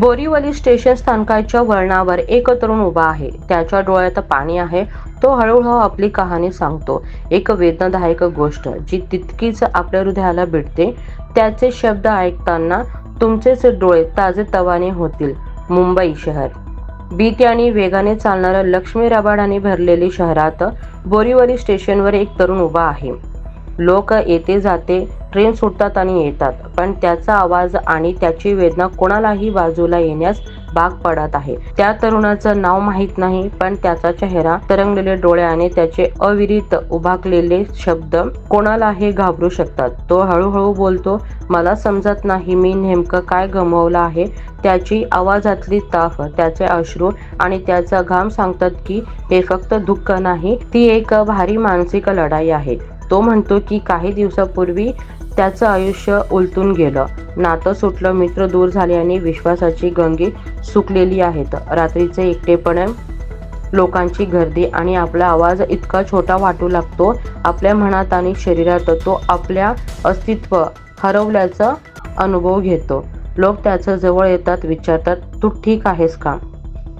Borivali station स्थानकाच्या वळणावर एक तरुण उभा आहे. त्याच्या डोळ्यात पाणी आहे. तो हळूहळू आपली कहाणी सांगतो. एक वेदनादायक गोष्ट जी तितकीच आपल्या हृदयाला भिडते. त्याचे शब्द ऐकताना तुमचेच डोळे ताजे तवाने होतील. मुंबई शहर. भीती आणि वेगाने चालणाऱ्या लक्ष्मी रबाडाने भरलेली शहरात बोरीवली स्टेशनवर एक तरुण उभा आहे. लोक येते जाते ट्रेन सुटतात आणि येतात. पण त्याचा आवाज आणि त्याची वेदना कोणालाही बाजूला येण्यास भाग पडत आहे. त्या तरुणाचं नाव माहीत नाही पण त्याचा चेहरा तरंगलेले डोळे आणि त्याचे अविरित उभाकलेले शब्द कोणालाही घाबरू शकतात. तो हळूहळू बोलतो मला समजत नाही मी नेमकं काय गमवलं आहे. त्याची आवाजातली ताफ त्याचे अश्रू आणि त्याचा घाम सांगतात की हे फक्त दुःख नाही ती एक भारी मानसिक लढाई आहे. तो म्हणतो की काही दिवसापूर्वी त्याचं आयुष्य उलटून गेलं. नातं सुटलं मित्र दूर झाले आणि विश्वासाची गंगी सुकलेली आहेत. रात्रीचे एकटेपण लोकांची गर्दी आणि आपला आवाज इतका छोटा वाटू लागतो आपल्या मनात आणि शरीरात तो आपल्या अस्तित्व हरवल्याचा अनुभव घेतो. लोक त्याच्याजवळ येतात विचारतात तू ठीक आहेस का?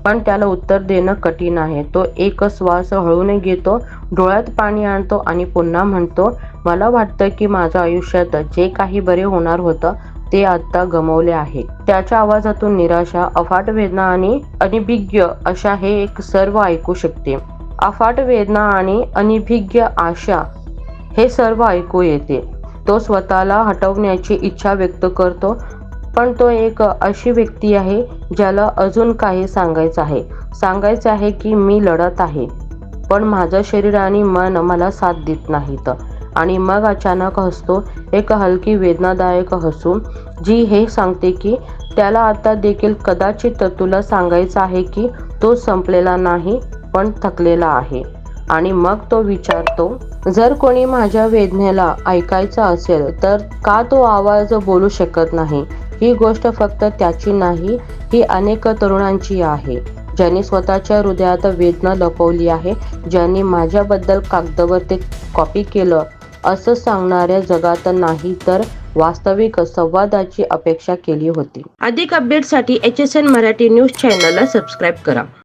पण त्याला उत्तर देणं कठीण आहे. तो एक श्वास हळूने घेतो डोळ्यात पाणी आणतो आणि पुन्हा म्हणतो मला वाटतं की माझ्या आयुष्यात जे काही बरे होणार होतं ते आता गमवले आहे. त्याच्या आवाजातून निराशा अफाट वेदना आणि अनिभिज्ञ अशा हे एक सर्व ऐकू शकते. अफाट वेदना आणि अनिभिज्ञ आशा हे सर्व ऐकू येते. तो स्वतःला हटवण्याची इच्छा व्यक्त करतो पण तो एक अशी व्यक्ती आहे ज्याला अजून काही सांगायचं आहे. सांगायचं आहे की मी लढत आहे. पण माझं शरीर आणि मन मला साथ देत नाहीत. आणि मग अचानक हसतो एक हलकी वेदनादायक हसू जी हे सांगते की त्याला आता देखील कदाचित तुला सांगायचं आहे की तो संपलेला नाही पण थकलेला आहे. आणि मग तो विचारतो जर कोणी माझ्या वेदनेला ऐकायचं असेल तर का तो आवाज बोलू शकत नाही? ही गोष्ट फक्त त्याची नाही ही अनेक तरुणांची आहे. ज्यांनी स्वतःच्या हृदयात वेदना लपवली आहे ज्यांनी माझ्याबद्दल कागदावर ते कॉपी केलं. असं सांगणाऱ्या जगात नाही तर वास्तविक संवादाची अपेक्षा केली होती. अधिक अपडेटसाठी H S N Marathi news चॅनलला सबस्क्राईब करा.